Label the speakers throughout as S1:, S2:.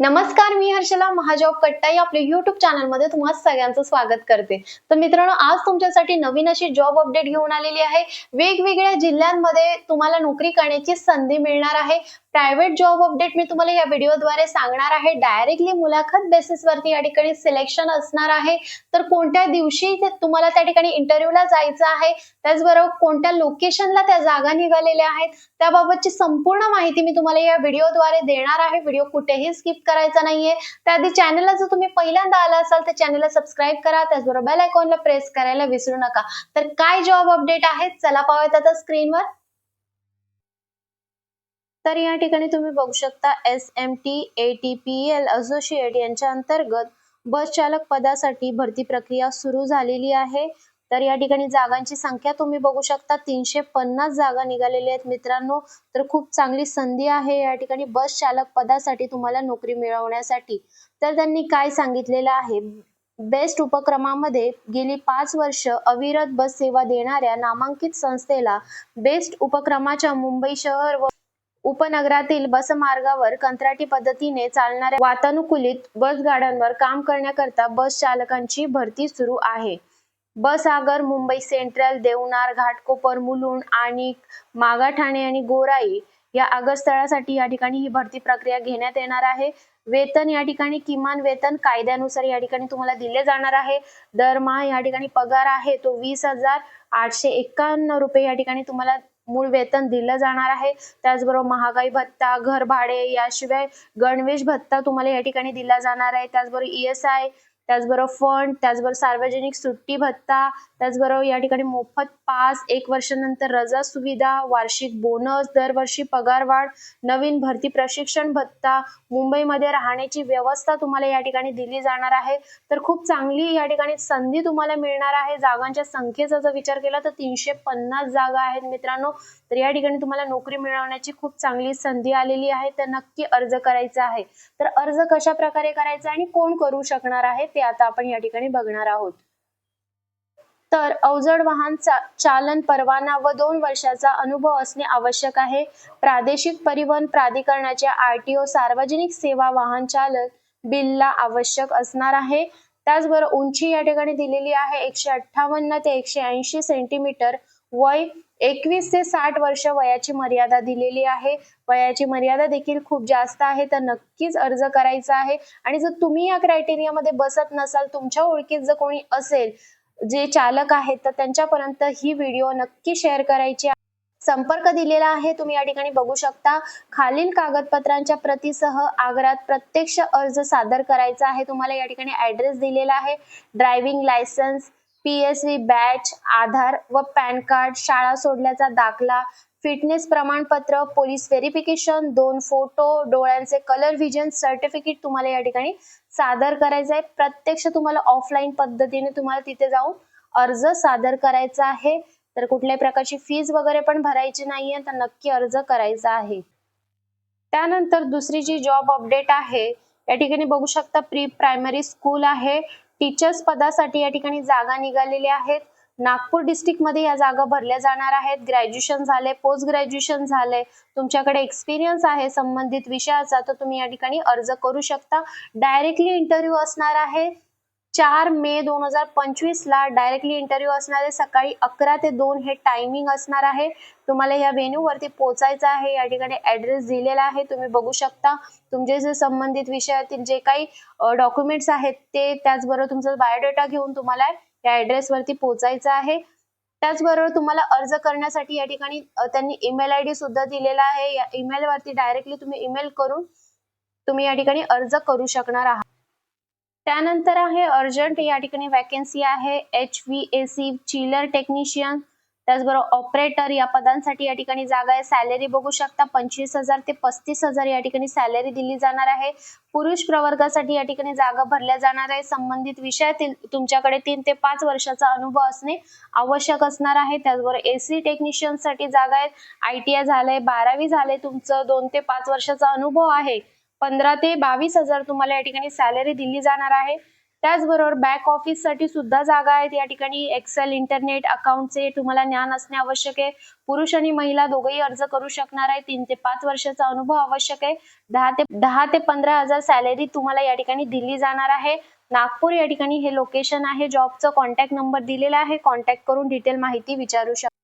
S1: नमस्कार मी हर्षला महाजॉब कट्टा या आपल्या युट्यूब चॅनलमध्ये तुम्हाला सगळ्यांचं स्वागत करते. तर मित्रांनो आज तुमच्यासाठी नवीन अशी जॉब अपडेट घेऊन आलेली आहे. वेगवेगळ्या जिल्ह्यांमध्ये तुम्हाला नोकरी करण्याची संधी मिळणार आहे. प्रायव्हेट जॉब अपडेट मी तुम्हाला या व्हिडिओद्वारे सांगणार आहे. डायरेक्टली मुलाखत बेसिसवरती या ठिकाणी सिलेक्शन असणार आहे. तर कोणत्या दिवशी तुम्हाला त्या ठिकाणी इंटरव्ह्यूला जायचं आहे? त्याचबरोबर कोणत्या लोकेशनला त्या जागा निघालेल्या आहेत? त्याबाबतची संपूर्ण माहिती मी तुम्हाला या व्हिडिओद्वारे देणार आहे. व्हिडिओ कुठेही स्किप करायचा नाहीये. त्याआधी चॅनलला जर तुम्ही पहिल्यांदा आला असाल तर चॅनलला सबस्क्राईब करा. त्याचबरोबर बेल आयकॉनला प्रेस करायला विसरू नका. तर काय जॉब अपडेट आहेत? चला पाहूयात आता स्क्रीनवर तर या ठिकाणी तुम्ही बघू शकता S M T A T P L associate यांच्या अंतर्गत बस चालक पदासाठी भरती प्रक्रिया सुरू झालेली आहे. तर या ठिकाणी जागांची संख्या तुम्ही बघू शकता. तीनशे पन्नास जागा निघालेल्या आहेत मित्रांनो. तर खूप चांगली संधी आहे या ठिकाणी बस चालक पदासाठी तुम्हाला नोकरी मिळवण्यासाठी. तर त्यांनी काय सांगितलेलं आहे? बेस्ट उपक्रमामध्ये गेली पाच वर्ष अविरत बस सेवा देणाऱ्या नामांकित संस्थेला बेस्ट उपक्रमाच्या मुंबई शहर व उपनगरातील बस मार्गावर कंत्राटी पद्धतीने चालणाऱ्या वातानुकूलित बस गाड्यांवर काम करण्याकरता बस चालकांची भरती सुरू आहे. बस आगर मुंबई सेंट्रल देवनार घाटकोपर मुलुंड आणि मागाठाणे आणि गोराई या आगरस्थळासाठी या ठिकाणी ही भरती प्रक्रिया घेण्यात येणार आहे. वेतन या ठिकाणी किमान वेतन कायद्यानुसार या ठिकाणी तुम्हाला दिले जाणार आहे. दरमहा या ठिकाणी पगार आहे तो वीस हजार आठशे एक्कावन्न रुपये या ठिकाणी तुम्हाला मूळ वेतन दिलं जाणार आहे. त्याचबरोबर महागाई भत्ता घर भाडे याशिवाय गणवेश भत्ता तुम्हाला या ठिकाणी दिला जाणार आहे. त्याचबरोबर ई एस आय त्याचबरोबर फंड त्याचबरोबर सार्वजनिक सुट्टी भत्ता त्याचबरोबर या ठिकाणी मोफत पास एक वर्षानंतर रजा सुविधा वार्षिक बोनस दरवर्षी पगारवाढ नवीन भरती प्रशिक्षण भत्ता मुंबईमध्ये राहण्याची व्यवस्था तुम्हाला या ठिकाणी दिली जाणार आहे. तर खूप चांगली या ठिकाणी संधी तुम्हाला मिळणार आहे. जागांच्या संख्येचा जर विचार केला तर तीनशे पन्नास जागा आहेत मित्रांनो. तर या ठिकाणी तुम्हाला नोकरी मिळवण्याची खूप चांगली संधी आलेली आहे. तर नक्की अर्ज करायचा आहे. तर अर्ज कशा प्रकारे करायचा आणि कोण करू शकणार आहे? ते आता आपण या ठिकाणी बघणार आहोत. तर अवजड वाहन चा, चालन परवाना व दोन वर्षाचा अनुभव असणे आवश्यक आहे. प्रादेशिक परिवहन प्राधिकरणाच्या आरटीओ सार्वजनिक सेवा वाहन चालक बिलला आवश्यक असणार आहे. त्याचबरोबर उंची या ठिकाणी दिलेली आहे एकशे अठ्ठावन्न ते एकशे ऐंशी सेंटीमीटर. वय एकवीस ते साठ वर्ष वयाची मर्यादा दिलेली आहे. वयाची मर्यादा देखील खूप जास्त आहे. तर नक्कीच अर्ज करायचा आहे. आणि जर तुम्ही या क्रायटेरियामध्ये बसत नसाल तुमच्या ओळखीत जर कोणी असेल जे चालक आहेत तर त्यांच्यापर्यंत ही व्हिडिओ नक्की शेअर करायची संपर्क दिलेला आहे तुम्ही या ठिकाणी बघू शकता. खालील कागदपत्रांच्या प्रतीसह आग्रात प्रत्यक्ष अर्ज सादर करायचा आहे. तुम्हाला या ठिकाणी ऍड्रेस दिलेला आहे. Driving licence PSC badge Aadhaar व पॅन कार्ड शाळा सोडल्याचा दाखला फिटनेस प्रमाणपत्र पोलीस व्हेरिफिकेशन दोन फोटो डोळ्यांचे कलर व्हिजन सर्टिफिकेट तुम्हाला या ठिकाणी सादर करायचं आहे. प्रत्यक्ष तुम्हाला ऑफलाईन पद्धतीने तुम्हाला तिथे जाऊन अर्ज सादर करायचा आहे. तर कुठल्याही प्रकारची फीज वगैरे पण भरायची नाहीये तर नक्की अर्ज करायचा आहे. त्यानंतर दुसरी जी जॉब अपडेट आहे या ठिकाणी बघू शकता प्री प्रायमरी स्कूल आहे. टीचर्स पदासाठी या ठिकाणी जागा निघालेल्या आहेत. नागपूर डिस्ट्रिक्टमध्ये या जागा भरल्या जाणार आहेत. ग्रॅज्युएशन झाले पोस्ट ग्रॅज्युएशन झाले. तुमच्याकडे एक्सपिरियन्स आहे संबंधित विषयाचा तर तुम्ही या ठिकाणी अर्ज करू शकता. डायरेक्टली इंटरव्ह्यू असणार आहे. चार मे दोन हजार पंचवीस ला डायरेक्टली इंटरव्ह्यू असणार आहे सकाळी अकरा ते दोन हे टायमिंग असणार आहे. तुम्हाला या व्हेन्यू वरती पोचायचं आहे. या ठिकाणी ऍड्रेस दिलेला आहे. तुम्ही बघू शकता. तुमचे जे संबंधित विषयातील जे काही डॉक्युमेंट्स आहेत ते त्याचबरोबर तुमचा बायोडेटा घेऊन तुम्हाला या ऍड्रेस वरती आहे. त्याचबरोबर तुम्हाला अर्ज करण्यासाठी या ठिकाणी त्यांनी ईमेल आय डी सुद्धा दिलेला आहे. या ईमेल वरती डायरेक्टली तुम्ही ईमेल करून तुम्ही या ठिकाणी अर्ज करू शकणार आहात. त्यानंतर आहे अर्जंट या ठिकाणी वॅकेन्सी आहे. H V A C chiller technician त्याचबरोबर ऑपरेटर या पदांसाठी या ठिकाणी जागा आहे. सॅलरी बघू शकता पंचवीस हजार ते पस्तीस हजार या ठिकाणी सॅलरी दिली जाणार आहे. पुरुष प्रवर्गासाठी या ठिकाणी जागा भरल्या जाणार आहे. संबंधित विषयातील तुमच्याकडे तीन ते पाच वर्षाचा अनुभव असणे आवश्यक असणार आहे. त्याचबरोबर एसी टेक्निशियनसाठी जागा आहेत आय टी आय झालंय बारावी झालंय तुमचं. दोन ते पाच वर्षाचा अनुभव आहे. पंधरा ते बावीस हजार तुम्हाला या ठिकाणी सॅलरी दिली जाणार आहे. त्याचबरोबर बॅक ऑफिससाठी सुद्धा जागा आहेत. या ठिकाणी एक्सेल इंटरनेट अकाउंटचे तुम्हाला ज्ञान असणे आवश्यक आहे. पुरुष आणि महिला दोघेही अर्ज करू शकणार आहे. तीन ते पाच वर्षाचा अनुभव आवश्यक आहे. दहा ते दहा ते पंधरा हजार सॅलरी तुम्हाला या ठिकाणी दिली जाणार आहे. नागपूर या ठिकाणी हे लोकेशन आहे. जॉबचं कॉन्टॅक्ट नंबर दिलेला आहे. कॉन्टॅक्ट करून डिटेल माहिती विचारू शकता.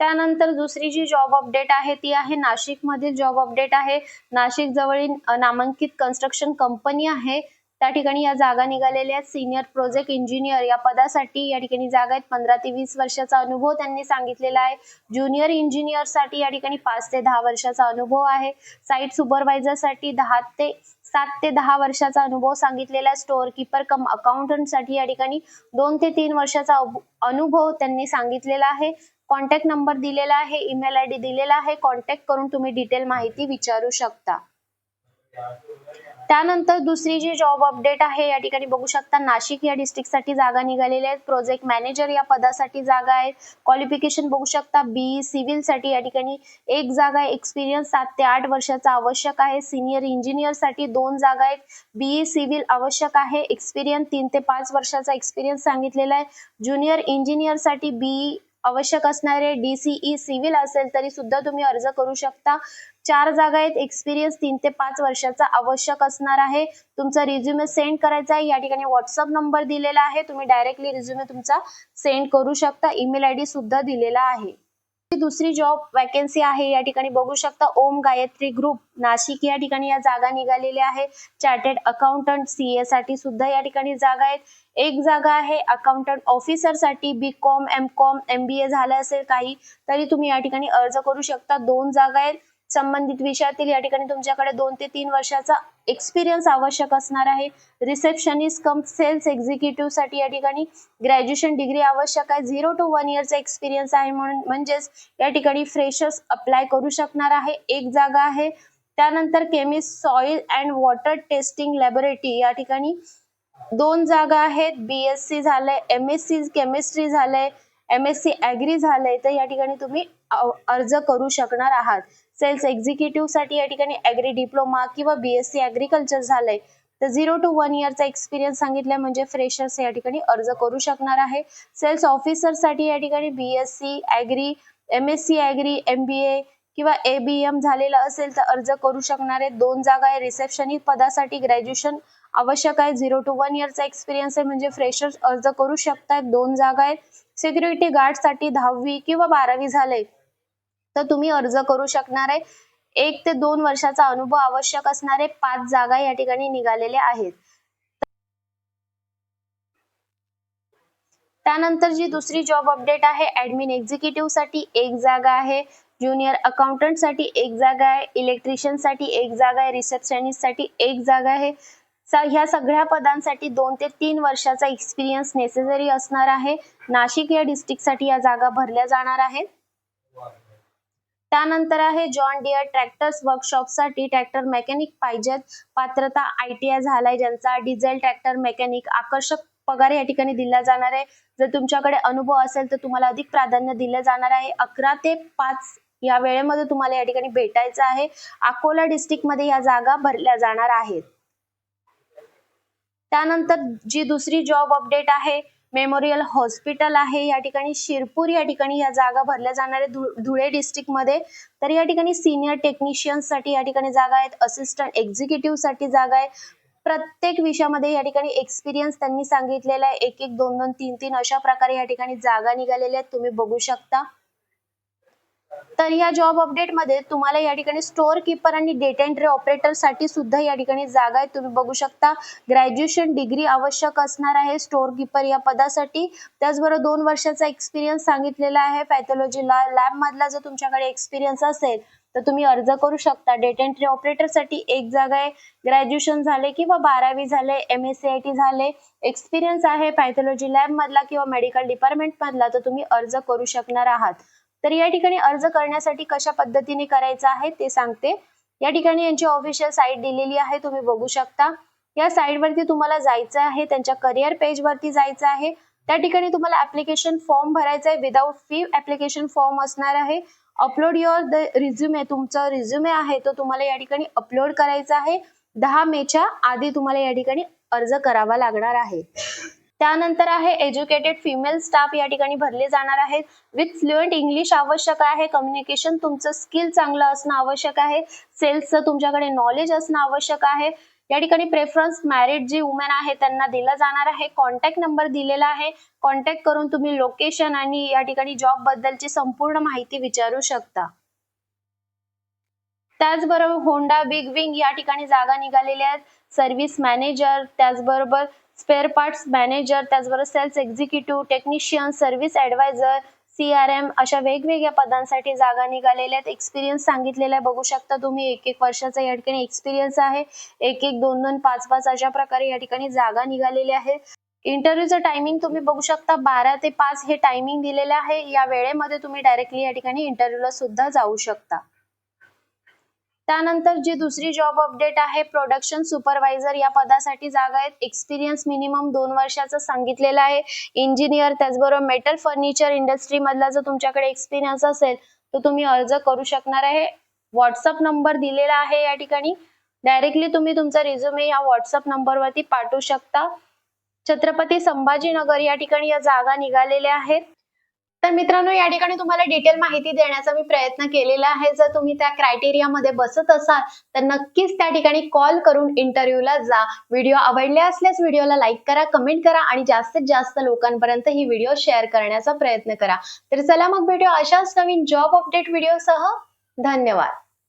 S1: त्यानंतर दुसरी जी जॉब अपडेट आहे ती आहे नाशिक मधील जॉब अपडेट आहे. नाशिक जवळील नामांकित कन्स्ट्रक्शन कंपनी आहे. त्या ठिकाणी या जागा निघालेल्या आहेत. सिनियर प्रोजेक्ट इंजिनियर या पदासाठी या ठिकाणी जागा आहेत. पंधरा ते वीस वर्षाचा अनुभव त्यांनी सांगितलेला आहे. ज्युनियर इंजिनियरसाठी या ठिकाणी पाच ते दहा वर्षाचा अनुभव आहे. साईट सुपरवायझरसाठी दहा ते सात ते दहा वर्षाचा अनुभव सांगितलेला आहे. स्टोअर किपर कम अकाउंटंटसाठी या ठिकाणी दोन ते तीन वर्षाचा अनुभव त्यांनी सांगितलेला आहे. कॉन्टॅक्ट नंबर दिलेला आहे ईमेल आय डी दिलेला आहे कॉन्टॅक्ट करून तुम्ही डिटेल माहिती विचारू शकता. त्यानंतर दुसरी जी जॉब अपडेट आहे या ठिकाणी बघू शकता नाशिक या डिस्ट्रिक्टसाठी जागा निघालेल्या आहेत. प्रोजेक्ट मॅनेजर या पदासाठी जागा आहेत. क्वालिफिकेशन बघू शकता बी सिव्हिलसाठी या ठिकाणी एक जागा आहे. एक्सपिरियन्स सात ते आठ वर्षाचा आवश्यक आहे. सिनियर इंजिनियरसाठी दोन जागा आहेत. बीई सिव्हिल आवश्यक आहे. एक्सपिरियन्स तीन ते पाच वर्षाचा एक्सपिरियन्स सांगितलेला आहे. ज्युनियर इंजिनियरसाठी बीई आवश्यक असणारे डीसीई सिव्हिल असेल तरी सुद्धा तुम्ही अर्ज करू शकता. चार जागा आहेत. एक्सपिरियन्स तीन ते पाच वर्षाचा आवश्यक असणार आहे. तुमचा रिझ्युमे सेंड करायचा आहे. या ठिकाणी व्हॉट्सअप नंबर दिलेला आहे. तुम्ही डायरेक्टली रिझ्युमे तुमचा सेंड करू शकता. ईमेल आय डी सुद्धा दिलेला आहे. दुसरी जॉब वॅकन्सी आहे. या ठिकाणी बघू शकता ओम गायत्री ग्रुप नाशिक या ठिकाणी या जागा निघालेल्या आहे चार्टेड अकाउंटंट सीए साठी सुद्धा या ठिकाणी जागा आहेत. एक जागा आहे accountant ऑफिसरसाठी. B com M com M B A झालं असेल काही तरी तुम्ही या ठिकाणी अर्ज करू शकता. दोन जागा आहेत. संबंधित विषयातील या ठिकाणी तुमच्याकडे दोन ते तीन वर्षाचा एक्सपिरियन्स आवश्यक असणार आहे. रिसेप्शनिस्ट कम सेल्स एक्झिक्युटिव्हसाठी या ठिकाणी ग्रॅज्युएशन डिग्री आवश्यक आहे. झिरो टू वन इयरचा एक्सपिरियन्स आहे म्हणून म्हणजेच या ठिकाणी फ्रेशर्स अप्लाय करू शकणार आहे. एक जागा आहे. त्यानंतर chemist soil and water testing laboratory या ठिकाणी दोन जागा आहेत. बीएससी झालंय एम एस सी केमिस्ट्री झालंय. एम एस सी ऍग्री झालंय तर या ठिकाणी तुम्ही अर्ज करू शकणार आहात. सेल्स एक्झिक्युटिव्हसाठी या ठिकाणी ऍग्री डिप्लोमा किंवा बीएससी ऍग्रिकल्चर झालंय. तर झिरो टू वन इयरचा एक्सपिरियन्स सांगितलंय म्हणजे फ्रेशर्स या ठिकाणी अर्ज करू शकणार आहे. सेल्स ऑफिसरसाठी या ठिकाणी BSc agri M S C agri M B A किंवा ए बी एम झालेला असेल तर अर्ज करू शकणार दोन जागा आहे. रिसेप्शनिस्ट पदासाठी ग्रॅज्युएशन आवश्यक आहे. झिरो टू वन इयरचा एक्सपिरियन्स आहे. म्हणजे फ्रेशर्स अर्ज करू शकतात दोन जागा आहेत. सिक्युरिटी गार्डसाठी दहावी किंवा बारावी झाले तर तुम्ही अर्ज करू शकणार आहे. एक ते दोन वर्षाचा अनुभव आवश्यक असणारे पाच जागा या ठिकाणी निघालेल्या आहेत. त्यानंतर जी दुसरी जॉब अपडेट आहे ऍडमिन एक्झिक्युटिव्हसाठी एक जागा आहे. ज्युनियर अकाउंटंटसाठी एक जागा आहे इलेक्ट्रिशियनसाठी एक जागा आहे रिसेप्शनिस्टसाठी एक जागा आहे. ह्या सगळ्या पदांसाठी दोन ते तीन वर्षाचा एक्सपिरियन्स नेसेसरी असणार आहे. नाशिक या डिस्ट्रिक्टसाठी या जागा भरल्या जाणार आहेत. त्यानंतर आहे जॉन डिअर ट्रॅक्टर्स वर्कशॉपसाठी ट्रॅक्टर मेकॅनिक पाहिजेत. पात्रता आयटीआय झालाय ज्यांचा. डिझेल ट्रॅक्टर मेकॅनिक आकर्षक पगार या ठिकाणी दिला जाणार आहे. जर तुमच्याकडे अनुभव असेल तर तुम्हाला अधिक प्राधान्य दिलं जाणार आहे. अकरा ते पाच या वेळेमध्ये तुम्हाला या ठिकाणी भेटायचं आहे. अकोला डिस्ट्रिक्टमध्ये या जागा भरल्या जाणार आहेत. त्यानंतर जी दुसरी जॉब अपडेट आहे मेमोरियल हॉस्पिटल आहे. या ठिकाणी शिरपूर या ठिकाणी या जागा भरल्या जाणार आहे धुळे डिस्ट्रिक्टमध्ये. तर या ठिकाणी सिनियर टेक्निशियनसाठी या ठिकाणी जागा आहेत. असिस्टंट एक्झिक्युटिव्हसाठी जागा आहे. प्रत्येक विषयामध्ये या ठिकाणी एक्सपिरियन्स त्यांनी सांगितलेला आहे. एक एक दोन दोन तीन तीन अशा प्रकारे या ठिकाणी जागा निघालेल्या आहेत. तुम्ही बघू शकता. तर या जॉब अपडेटमध्ये तुम्हाला या ठिकाणी स्टोअर किपर आणि डेटा एंट्री ऑपरेटरसाठी सुद्धा या ठिकाणी जागा आहे. तुम्ही बघू शकता ग्रॅज्युएशन डिग्री आवश्यक असणार आहे स्टोअर किपर या पदासाठी. त्याचबरोबर दोन वर्षाचा एक्सपिरियन्स सांगितलेला आहे. पॅथॉलॉजी लॅब मधला जर तुमच्याकडे एक्सपिरियन्स असेल तर तुम्ही अर्ज करू शकता. डेटा एंट्री ऑपरेटरसाठी एक जागा आहे. ग्रॅज्युएशन झाले किंवा बारावी झाले M S C I T झाले एक्सपिरियन्स आहे. पॅथॉलॉजी लॅब मधला किंवा मेडिकल डिपार्टमेंट मधला तर तुम्ही अर्ज करू शकणार आहात. तर या ठिकाणी अर्ज करण्यासाठी कशा पद्धतीने करायचं आहे ते सांगते. या ठिकाणी यांची ऑफिशियल साईट दिलेली आहे तुम्ही बघू शकता. या साईट वरती तुम्हाला जायचं आहे त्यांच्या करिअर पेज वरती जायचं आहे. त्या ठिकाणी तुम्हाला ऍप्लिकेशन फॉर्म भरायचा आहे. विदाउट फी ऍप्लिकेशन फॉर्म असणार आहे. अपलोड युअर द रिझ्युमे तुमचा रिझ्युमे आहे तो तुम्हाला या ठिकाणी अपलोड करायचा आहे. दहा मेच्या आधी तुम्हाला या ठिकाणी अर्ज करावा लागणार आहे. त्यानंतर आहे एज्युकेटेड फिमेल स्टाफ या ठिकाणी भरले जाणार आहेत. विथ फ्लुएंट इंग्लिश आवश्यक आहे. कम्युनिकेशन तुमचं स्किल चांगलं असणं आवश्यक आहे. सेल्सचं तुमच्याकडे नॉलेज असणं आवश्यक आहे. या ठिकाणी प्रेफरन्स मॅरिड जी वुमेन आहे त्यांना दिला जाणार आहे. कॉन्टॅक्ट नंबर दिलेला आहे. कॉन्टॅक्ट करून तुम्ही लोकेशन आणि या ठिकाणी जॉब बद्दलची संपूर्ण माहिती विचारू शकता. त्याचबरोबर होंडा बिग विंग या ठिकाणी जागा निघालेल्या आहेत. सर्व्हिस मॅनेजर त्याचबरोबर स्पेअर पार्ट्स मॅनेजर त्याचबरोबर sales executive technician service advisor C R M अशा वेगवेगळ्या पदांसाठी जागा निघालेल्या आहेत. एक्सपिरियन्स सांगितलेला आहे. बघू शकता तुम्ही एक एक वर्षाचा या ठिकाणी एक्सपिरियन्स आहे. एक एक दोन दोन पाच पाच अशा प्रकारे या ठिकाणी जागा निघालेल्या आहेत. इंटरव्ह्यूचं टायमिंग तुम्ही बघू शकता. बारा ते पाच हे टायमिंग दिलेलं आहे. या वेळेमध्ये तुम्ही डायरेक्टली या ठिकाणी इंटरव्ह्यूला सुद्धा जाऊ शकता. त्यानंतर जी दुसरी जॉब अपडेट आहे प्रोडक्शन सुपरवायझर या पदासाठी जागा आहेत. एक्सपिरियन्स मिनिमम दोन वर्षाचं सांगितलेलं आहे. इंजिनियर त्याचबरोबर मेटल फर्निचर इंडस्ट्रीमधला जर तुमच्याकडे एक्सपिरियन्स असेल तर तुम्ही अर्ज करू शकणार आहे. व्हॉट्सअप नंबर दिलेला आहे या ठिकाणी. डायरेक्टली तुम्ही तुमचा रिझ्युमे या व्हॉट्सअप नंबरवरती पाठवू शकता. छत्रपती संभाजीनगर या ठिकाणी या जागा निघालेल्या आहेत. तर मित्रांनो या ठिकाणी तुम्हाला डिटेल माहिती देण्याचा मी प्रयत्न केलेला आहे. जर तुम्ही त्या क्रायटेरियामध्ये बसत असाल तर नक्कीच त्या ठिकाणी कॉल करून इंटरव्ह्यूला जा. व्हिडिओ आवडले असल्यास व्हिडिओला लाईक करा कमेंट करा आणि जास्तीत जास्त लोकांपर्यंत ही व्हिडिओ शेअर करण्याचा प्रयत्न करा. तर चला मग भेटूया अशाच नवीन जॉब अपडेट व्हिडिओसह धन्यवाद.